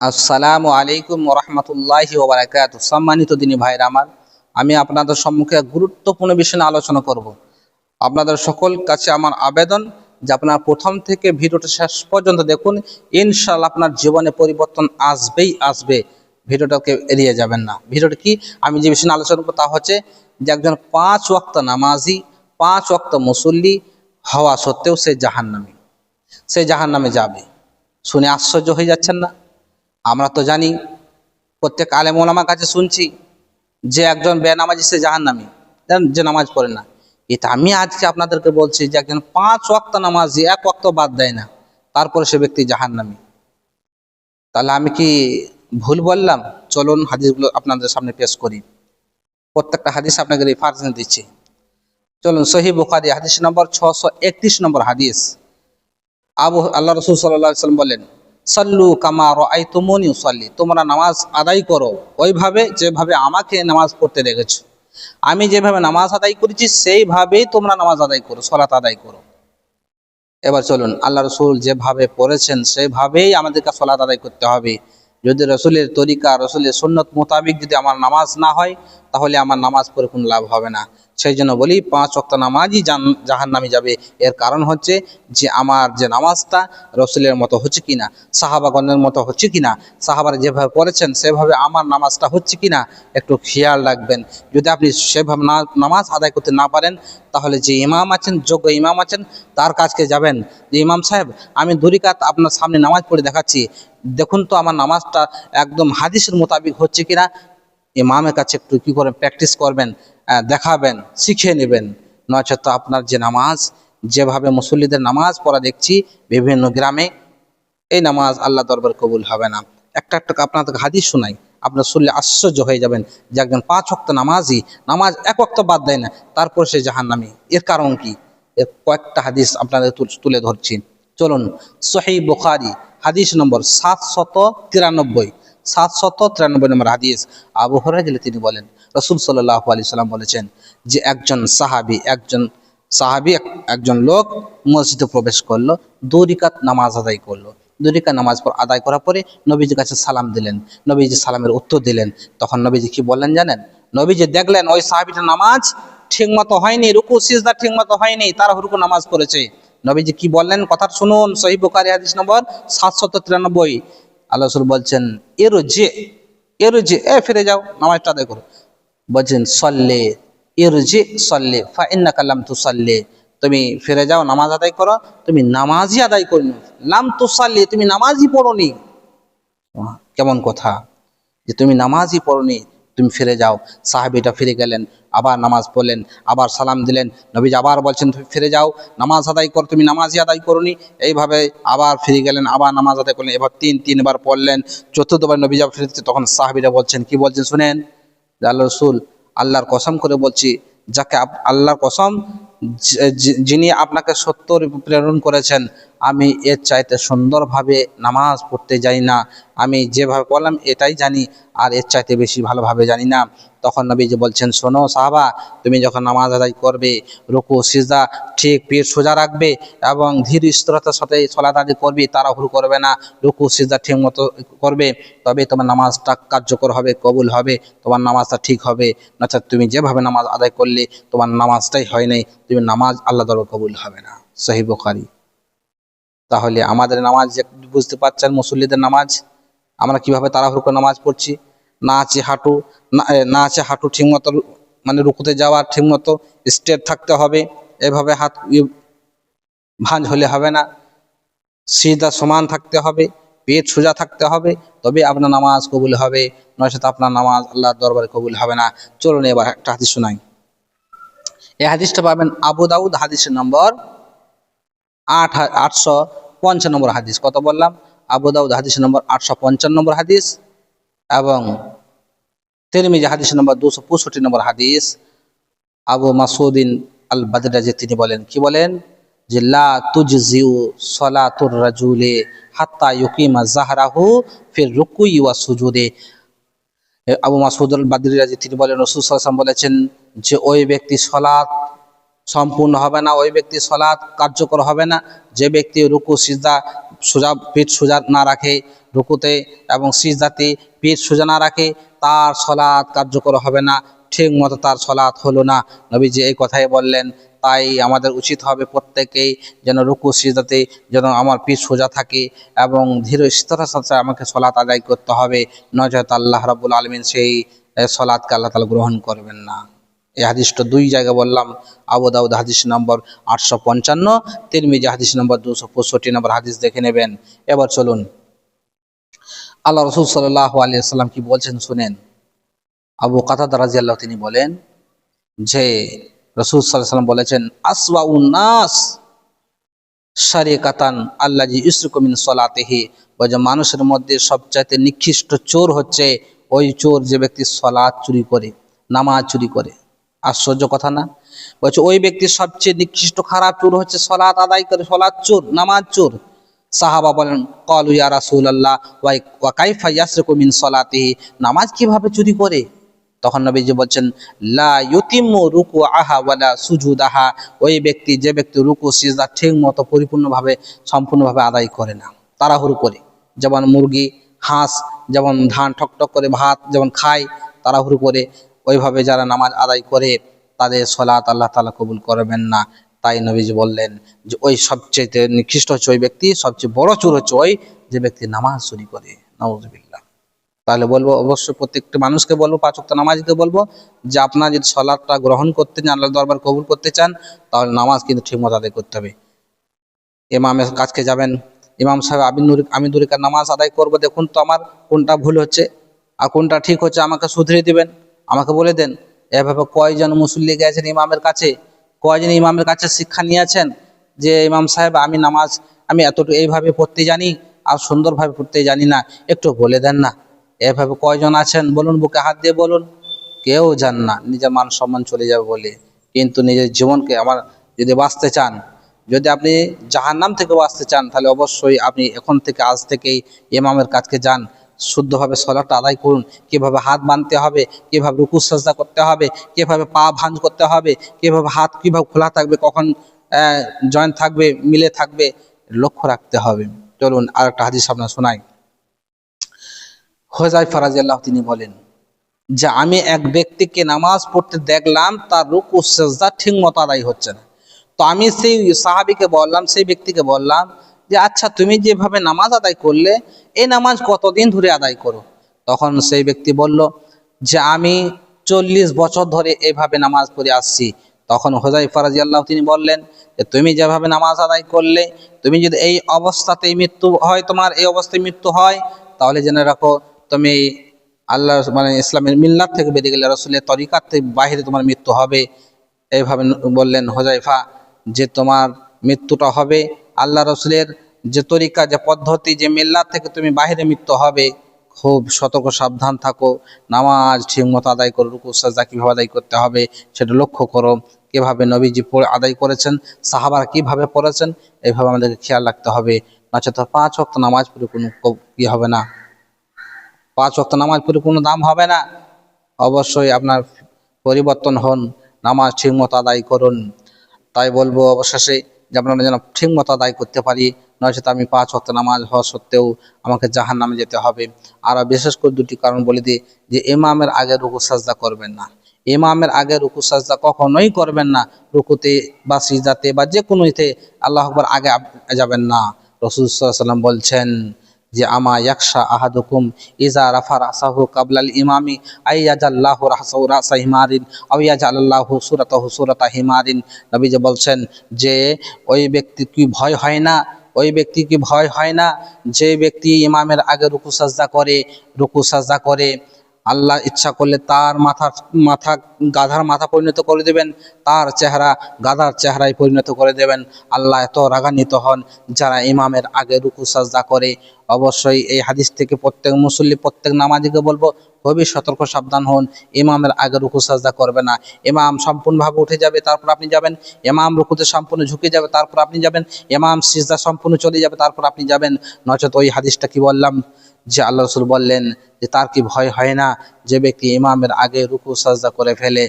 আসসালামু আলাইকুম রহমতুল্লাহি ওবরাকাত সম্মানিত দিনী ভাইর আমার, আমি আপনাদের সম্মুখে গুরুত্বপূর্ণ বিষয় নিয়ে আলোচনা করব। আপনাদের সকল কাছে আমার আবেদন যে আপনার প্রথম থেকে ভিডিওটা শেষ পর্যন্ত দেখুন ইনশাল্লাহ আপনার জীবনে পরিবর্তন আসবেই আসবে। ভিডিওটাকে এড়িয়ে যাবেন না। ভিডিওটা কি? আমি যে বিষয় আলোচনা করব তা হচ্ছে যে একজন পাঁচ ওয়াক্ত নামাজি, পাঁচ ওয়াক্ত মুসল্লি হওয়া সত্ত্বেও সে জাহান্নামী। সে জাহান্নামে যাবে। শুনে আশ্চর্য হয়ে যাচ্ছেন না? আমরা তো জানি প্রত্যেক আলেম ওলামার কাছে শুনছি যে একজন বেনামাজি সে জাহান্নামী। জানেন, যে নামাজ পড়ে না। এটা আমি আজকে আপনাদেরকে বলছি যে একজন পাঁচ ওয়াক্ত নামাজি এক ওয়াক্ত বাদ দেয় না। তারপরে সে ব্যক্তি জাহান্নামী। তাহলে আমি কি ভুল বললাম? চলুন হাদিসগুলো আপনাদের সামনে পেশ করি। প্রত্যেকটা হাদিস আপনাকে রেফারেন্স দিচ্ছি। চলুন সহি বুখারি হাদিস নম্বর ছশো একত্রিশ নম্বর হাদিস। আবু আল্লাহ রসুল সাল্লাহ সাল্লাম বলেন সল্লু কামা আই তুমনি সল্লি তোমরা নামাজ আদায় করো। ওইভাবে যেভাবে আমাকে নামাজ পড়তে দেখেছ। আমি যেভাবে নামাজ আদায় করেছি, সেইভাবেই তোমরা নামাজ আদায় করো, সলাত আদায় করো। এবার চলুন, আল্লাহ রসুল যেভাবে পড়েছেন সেভাবেই আমাদেরকে সলাত আদায় করতে হবে। যদি রসুলের তরিকা, রসুলের সুন্নত মোতাবিক যদি আমার নামাজ না হয় তাহলে আমার নামাজ পড়ে কোনো লাভ হবে না। সেই জন্য বলি, পাঁচ অক্ত নামাজই জাহান নামে যাবে। এর কারণ হচ্ছে যে, আমার যে নামাজটা রসুলের মতো হচ্ছে কিনা, সাহাবাগণের মতো হচ্ছে কিনা, সাহাবারা যেভাবে পড়েছেন, সেভাবে আমার নামাজটা হচ্ছে কিনা একটু খেয়াল রাখবেন। যদি আপনি সেভাবে না, নামাজ আদায় করতে না পারেন, তাহলে যে ইমাম আছেন, যোগ্য ইমাম আছেন, তার কাছকে যাবেন। যে ইমাম সাহেব, আমি দুরিকাত আপনার সামনে নামাজ পড়ে দেখাচ্ছি। দেখুন তো আমার নামাজটা একদম হাদিসের মোতাবিক হচ্ছে কিনা ইমামের কাছে একটু কী করে প্র্যাকটিস করবেন দেখাবেন শিখে নেবেন। নয়তো আপনার যে নামাজ, যেভাবে মুসল্লিদের নামাজ পড়া দেখছি, বিভিন্ন গ্রামে এই নামাজ আল্লাহ দরবার কবুল হবে না। একটা একটা আপনাদের হাদিস শোনাই আপনার শুনলে আশ্চর্য হয়ে যাবেন যে একজন পাঁচ অক্ত নামাজই নামাজ এক অক্ত বাদ দেয় না, তারপর সে জাহান্নামী। এর কারণ কি? এর কয়েকটা হাদিস আপনাদের তুলে ধরছি। চলুন সহি বুখারি, হাদিস নম্বর সাতশত তিরানব্বই। সাতশত তিরানব্বই নম্বর হাদিস। আবু হরাইলে তিনি বলেন, রসুল সাল্লাহ আলি সাল্লাম বলেছেন যে একজন সাহাবি একজন সাহাবি এক- একজন লোক মসজিদে প্রবেশ করল দুরিকাত নামাজ আদায় করল। দুরিকাত নামাজ পর আদায় করার পরে নবীজির কাছে সালাম দিলেন। নবীজি সালামের উত্তর দিলেন। তখন নবীজি কি বললেন জানেন? নবীজি দেখলেন ওই সাহাবিটার নামাজ ঠিক মতো হয়নি, রুকু, সিজদা ঠিক মতো হয়নি তার হুরুকু নামাজ পড়েছে। নবীজি কি বললেন? কথা শুনুন সহি বুখারী হাদিস নম্বর সাতশত তিরানব্বই। আল্লাহ রসুল বলছেন এরো যে এরো যে এ, ফিরে যাও, নামাজটা আদায় করো। বলছেন, সল্লে এর যে সল্লে ফাইন্না কাল্লাম তু সল্লে তুমি ফিরে যাও, নামাজ আদায় করো, তুমি নামাজই আদায় করিনি লাম তু সাল্লে তুমি নামাজই পড়নি কেমন কথা যে তুমি নামাজই পড়নি তুমি ফিরে যাও। সাহাবিটা ফিরে গেলেন, আবার নামাজ পড়লেন, আবার সালাম দিলেন। নবীজ আবার বলছেন তুমি ফিরে যাও, নামাজ আদায় করো, তুমি নামাজই আদায় করনি। এইভাবে আবার ফিরে গেলেন, আবার নামাজ আদায় করলেন। এবার তিন, তিনবার পড়লেন, চতুর্থবার নবী যা ফিরতে তখন সাহাবিরা বলছেন, কি বলছেন শুনেন? আল্লাহ রসুল, আল্লাহর কসম করে বলছি, যাকে আল্লাহর কসম যিনি আপনাকে সত্য প্রেরণ করেছেন আমি এর চাইতে সুন্দরভাবে নামাজ পড়তে জানি না। আমি যেভাবে পড়লাম এটাই জানি, আর এর চাইতে বেশি ভালোভাবে জানি না। তখন নবীজি বলছেন, শোনো সাহাবা, তুমি যখন নামাজ আদায় করবে, রুকু, সিজদা ঠিক পেট সোজা রাখবে এবং ধীর স্থিরতার সাথে সলাত আদি করবে, তাড়াহুড়ো করবে না, রুকু, সিজদা ঠিক মতো করবে, তবে তোমার নামাজটা কার্যকর হবে, কবুল হবে, তোমার নামাজটা ঠিক হবে। নচেত তুমি যেভাবে নামাজ আদায় করলে, তোমার নামাজটাই হয় নাই, তুমি নামাজ আল্লাহ দরবার কবুল হবে না। সহি বুখারী। তাহলে আমাদের নামাজ বুঝতে পারছেন মুসল্লিদের নামাজ, আমরা কীভাবে তাড়াহুড়ো করে নামাজ পড়ছি? না আছে হাঁটু, না আছে হাঁটু ঠিকমতো মানে রুকুতে যাওয়া ঠিকমতো স্ট্রেট থাকতে হবে। এভাবে হাত ভাঁজ হলে হবে না। সিধা সমান থাকতে হবে, পেট সোজা থাকতে হবে, তবে আপনার নামাজ কবুল হবে। নয়তো আপনার নামাজ আল্লাহর দরবারে কবুল হবে না। চলুন এবার একটা হাদিস শোনাই। এই হাদিসটা পাবেন আবু দাউদ, হাদিসের নম্বর আট আটশো পঞ্চান্ন নম্বর হাদিস। কত বললাম? আবু দাউদ হাদিস নম্বর আটশো পঞ্চান্ন নম্বর হাদিস এবং তিরমিজি হাদিস নম্বর দুশো পঁয়ষট্টি নম্বর হাদিস। আবু মাসুদিন আল বাদরাজি তিনি বলেন, কি বলেন? যে, লা তুজিউ সলাতুর রাজুলে হাত্তা ইউকিমা জাহরাহু ফির রুকুই ওয়া সুজুদে। আবু মাসুদ আল বাদরি রাজি তিনি বলেন, রসুল বলেছেন যে, ওই ব্যক্তি সলাৎ সম্পূর্ণ হবে না, ওই ব্যক্তি সলাৎ কার্যকর হবে না। যে ব্যক্তি রুকু, সিজদা, সোজা, পিঠ সোজা না রাখে, রুকুতে এবং সিজদাতে পিঠ সোজা না রাখে, তার সলাৎ কার্যকর হবে না। ঠিক মতো তার সলাৎ হলো না। নবীজি এই কথাই বললেন, তাই আমাদের উচিত হবে প্রত্যেকেই যেন রুকু, সিজদাতে যেন আমার পিঠ সোজা থাকে এবং ধীর স্থিরতার সাথে আমাকে সলাৎ আদায় করতে হবে। নজরত আল্লাহ রাবুল আলমিন সেই সলাৎকে আল্লাহ তালা গ্রহণ করবেন না। এই হাদিসটা দুই জায়গায় বললাম। আবু দাউদ হাদিস নম্বর আটশো পঞ্চান্ন, তিরমিজি হাদিস নম্বর দুশো পঁয়ষট্টি নম্বর হাদিস দেখে নেবেন। এবার চলুন। আল্লাহ রসুল সাল্লাহ আলিয়া সাল্লাম কি বলছেন শুনেন। আবু কাতাদ রাজি আল্লাহ তিনি বলেন যে, রসুল সাল্লাম বলেছেন আসওয়া উন্নাস সারে কাতান আল্লাহ জি ইসরুকমিন সলাতেহি। বলছে, মানুষের মধ্যে সবচাইতে নিকৃষ্ট চোর হচ্ছে ওই চোর যে ব্যক্তি সলাৎ চুরি করে, নামাজ চুরি করে। আশ্চর্য কথা না। বলছে, ওই ব্যক্তির সবচেয়ে নিকৃষ্ট খারাপ চোর হচ্ছে সলাৎ আদায় করে, সলাৎ চোর, নামাজ চোর। সাহাবা বলেন, কল ইয়া রাসুল আল্লাহ ওয়াই ওয়াকাইফা ইয়াসরিকু মিন সলাতিহি, নামাজ কীভাবে চুরি করে? তখন নবীজি বলছেন, লা ইউতিম্মু রুকু আহা ওয়ালা সুজুদ আহা ওই ব্যক্তি, যে ব্যক্তি রুকু, সিজদা ঠিক মতো পরিপূর্ণভাবে, সম্পূর্ণভাবে আদায় করে না। তাড়াহুড়ো করে। যেমন মুরগি, হাঁস, যেমন ধান ঠকঠক করে ভাত, যেমন খায়, তাড়াহুড়ো করে। ওইভাবে যারা নামাজ আদায় করে তাদের সলাত আল্লাহ তালা কবুল করবেন না। তাই নবীজ বললেন যে, ওই সবচেয়ে নিকৃষ্ট হচ্ছে ওই ব্যক্তি, সবচেয়ে বড় চোর হচ্ছে ওই যে ব্যক্তি নামাজ চুরি করে। নওয়াজবিল্লাহ তাহলে বলব অবশ্যই প্রত্যেকটা মানুষকে বলব, পাঁচ ওয়াক্ত নামাজকে বলব, যে আপনার যদি সলাদটা গ্রহণ করতে চান আল্লাহ দরবার কবুল করতে চান, তাহলে নামাজ কিন্তু ঠিক মতো আদায় করতে হবে। ইমামের কাছকে যাবেন, ইমাম সাহেব আমিনুর আমিনুরিকার নামাজ আদায় করব, দেখুন তো আমার কোনটা ভুল হচ্ছে, আর কোনটা ঠিক হচ্ছে, আমাকে শুধরে দিবেন। আমাকে বলে দেন এভাবে কয়জন মুসল্লি গেছেন ইমামের কাছে? কয়জন ইমামের কাছে শিক্ষা নিয়েছেন? যে ইমাম সাহেব, আমি নামাজ, আমি এতটুকু এইভাবে পড়তে জানি, আর সুন্দরভাবে পড়তে জানি না। একটু বলে দেন না। এভাবে কয়জন আছেন? বলুন, বুকে হাত দিয়ে বলুন। কেউ জান না, নিজের মান সম্মান চলে যাবে বলে। কিন্তু নিজের জীবনকে আমার যদি বাঁচতে চান, যদি আপনি জাহান্নাম থেকে বাঁচতে চান, তাহলে অবশ্যই আপনি এখন থেকে, আজ থেকেই ইমামের কাছকে যান। শুদ্ধভাবে সলাটা আদায় করুন। কীভাবে হাত বাঁধতে হবে, কীভাবে রুকু সাজদা করতে হবে, কীভাবে পা ভাঁজ করতে হবে, কীভাবে হাত কীভাবে খোলা থাকবে, কখন জয়েন্ট থাকবে, মিলে থাকবে, লক্ষ্য রাখতে হবে। চলুন আর একটা হাদিস আপনার শোনাই। হোজাই ফরাজ তিনি বলেন, যে আমি এক ব্যক্তিকে নামাজ পড়তে দেখলাম, তার রুকু, সেজদা ঠিক মতো আদায় হচ্ছে না। তো আমি সেই সাহাবিকে বললাম, সেই ব্যক্তিকে বললাম যে আচ্ছা তুমি যেভাবে নামাজ আদায় করলে, এই নামাজ কতদিন ধরে আদায় করো? তখন সেই ব্যক্তি বলল, যে আমি চল্লিশ বছর ধরে এভাবে নামাজ পড়ে আসছি। তখন হোজাই ফরাজি আল্লাহ তিনি বললেন, যে তুমি যেভাবে নামাজ আদায় করলে, তুমি যদি এই অবস্থাতেই মৃত্যু হয়, তোমার এই অবস্থায় মৃত্যু হয়, তাহলে জেনে রাখো, তুমি আল্লাহ মানে ইসলামের মিল্লাত থেকে বেরিয়ে গেলে, রসুলের তরিকার থেকে বাহিরে তোমার মৃত্যু হবে। এইভাবে বললেন হোজাইফা যে তোমার মৃত্যুটা হবে আল্লাহ রসুলের যে তরিকা, যে পদ্ধতি, যে মিল্লাত থেকে তুমি বাহিরে মৃত্যু হবে, খুব সতর্ক, সাবধান থাকো। নামাজ ঠিক মতো আদায় করো, রুকু সাজদা কীভাবে আদায় করতে হবে সেটা লক্ষ্য করো। কীভাবে নবীজি পড়ে আদায় করেছেন, সাহাবারা কীভাবে পড়েছেন, এইভাবে আমাদেরকে খেয়াল রাখতে হবে। নচেত পাঁচ ওয়াক্ত নামাজ পড়ে কোনো কী হবে না। পাঁচ ওয়াক্ত নামাজ পড়ে কোনো দাম হবে না। অবশ্যই আপনার পরিবর্তন হন, নামাজ ঠিক মতো আদায় করুন। তাই বলব অবশেষে যে আপনারা যেন ঠিক মতো আদায় করতে পারি, নয় নয়তো আমি পাঁচ হত নামাজ হওয়া সত্ত্বেও আমাকে জাহান নামে যেতে হবে। আর বিশেষ করে দুটি কারণ বলে দিই যে এমামের আগে রুকু, সাজদা করবেন না। এমামের আগে রুকু, সাজদা কখনোই করবেন না। রুকুতে বা সিজাতে বা যে কোনো ইতে আল্লাহ আকবর আগে যাবেন না। রসুল সাল্লাম বলছেন যে আমা ইয়াকশা আহাদুকুম ইজা রাফা রাসাহু কাবলাল ইমামি আইয়াজাল্লাহু রাসাহু রাসা হিমারিন আও ইয়াজাল্লাহু সুরত সুরাতা হিমারিন। নবী যে বলছেন, যে ওই ব্যক্তি কি ভয় হয় না? ওই ব্যক্তি কি ভয় হয় না? যে ব্যক্তি ইমামের আগে রুকু সাজদা করে, রুকু সাজদা করে আল্লাহ ইচ্ছা করলে তার মাথা মাথা, গাধার মাথা পরিণত করে দেবেন, তার চেহারা গাধার চেহারায় পরিণত করে দেবেন। আল্লাহ এত রাগান্বিত হন যারা ইমামের আগে রুকু, সাজদা করে। অবশ্যই এই হাদিস থেকে প্রত্যেক মুসল্লি, প্রত্যেক নামাজিকে বলব, খুবই সতর্ক, সাবধান হন। ইমামের আগে রুকু, সাজদা করবে না। ইমাম সম্পূর্ণভাবে উঠে যাবে, তারপর আপনি যাবেন। ইমাম রুকুতে সম্পূর্ণ ঝুঁকে যাবে, তারপর আপনি যাবেন। ইমাম সিজদা সম্পূর্ণ চলে যাবে, তারপর আপনি যাবেন। নচেত ওই হাদিসটা কি বললাম? যে আল্লাহ রসুল বললেন যে তার কি ভয় হয় না? যে ব্যক্তি ইমামের আগে রুকু, সাজদা করে ফেলে,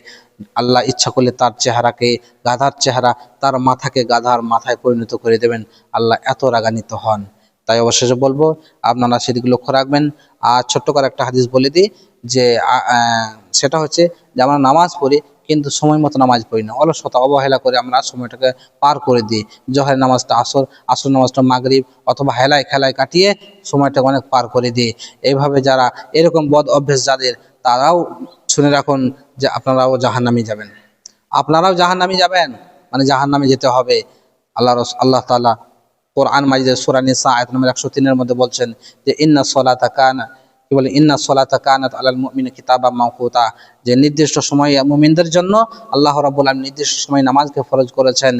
আল্লাহ ইচ্ছা করলে তার চেহারাকে গাধার চেহারা, তার মাথাকে গাধার মাথায় পরিণত করে দেবেন। আল্লাহ এত রাগান্বিত হন। তাই অবশেষে বলব, আপনারা সেদিকে লক্ষ্য রাখবেন। আর ছোট্ট করে একটা হাদিস বলে দিই যে সেটা হচ্ছে যে আমরা নামাজ পড়ি কিন্তু সময় মতো নামাজ পড়ি না। অলসতা, অবহেলা করে আমরা সময়টাকে পার করে দিই। জহের নামাজটা, আসর আসর নামাজটা, মাগরিব অথবা হেলায় খেলায় কাটিয়ে সময়টাকে অনেক পার করে দিই। এইভাবে যারা এরকম বদ অভ্যেস যাদের, তারাও শুনে রাখুন যে আপনারাও জাহান্নামে যাবেন। আপনারাও জাহান্নামে যাবেন? মানে জাহান্নামে যেতে হবে। আল্লাহ রস, আল্লাহ তাআলা কোরআন মাজিদের সূরা নিসা আয়াত নম্বর 103 এর মধ্যে বলছেন যে, ইন্না সলাতা কানা কি বলে, ইন্না সলাতা কানাত আলাল মুমিন কিতাবা মাওকুতা যে নির্দিষ্ট সময়ে মুমিনদের জন্য আল্লাহ রাব্বুল আলামিন নির্দিষ্ট সময়ে নামাজকে ফরজ করেছেন।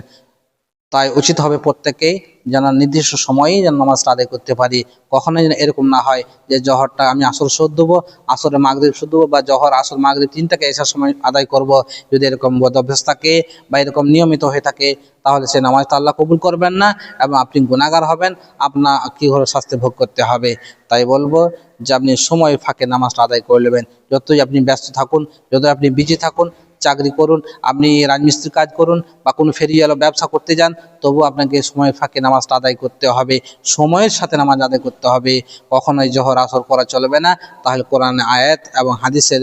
তাই উচিত হবে প্রত্যেকেই যেন নির্দিষ্ট সময়েই যেন নামাজটা আদায় করতে পারি। কখনোই যেন এরকম না হয় যে জহরটা আমি আসর শোধ দেবো, আসরে মাগরিব শোধ দেবো বা জহর, আসর, মাগরিব তিনটাকে এসার সময় আদায় করব। যদি এরকম বদ অভ্যাস থাকে বা এরকম নিয়মিত হয়ে থাকে, তাহলে সে নামাজটা আল্লাহ কবুল করবেন না এবং আপনি গুণাগার হবেন। আপনার কি করে শাস্তি ভোগ করতে হবে। তাই বলব যে আপনি সময় ফাঁকে নামাজটা আদায় করে নেবেন। যতই আপনি ব্যস্ত থাকুন, যতই আপনি বিজি থাকুন চাকরি করুন, আপনি রাজমিস্ত্রির কাজ করুন বা কোনো ফেরিওয়ালা ব্যবসা করতে যান তবু আপনাকে সময় ফাঁকে নামাজটা আদায় করতে হবে। সময়ের সাথে নামাজ আদায় করতে হবে। কখনোই জহর, আসর করা চলবে না। তাহলে কোরআন আয়াত এবং হাদিসের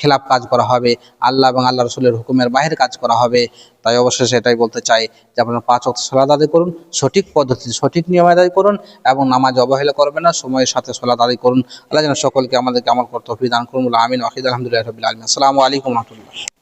খেলাপ কাজ করা হবে। আল্লাহ এবং আল্লাহ রসুলের হুকুমের বাইরে কাজ করা হবে। তাই অবশ্যই সেটাই বলতে চাই যে, আপনারা পাঁচ অক্ট সলাদ আদায় করুন, সঠিক পদ্ধতিতে সঠিক নিয়ম আদায় করুন এবং নামাজ অবহেলা করবে না, সময়ের সাথে সলাদ আদায় করুন। আল্লাহ যেন সকলকে আমাদেরকে আমল করতে দান করুন। আমিন, ওয়াহিদ, আলহামদুলিল্লাহ রবিল আলমিন। আসসালামু আলাইকুম রহমতুল্লাহ।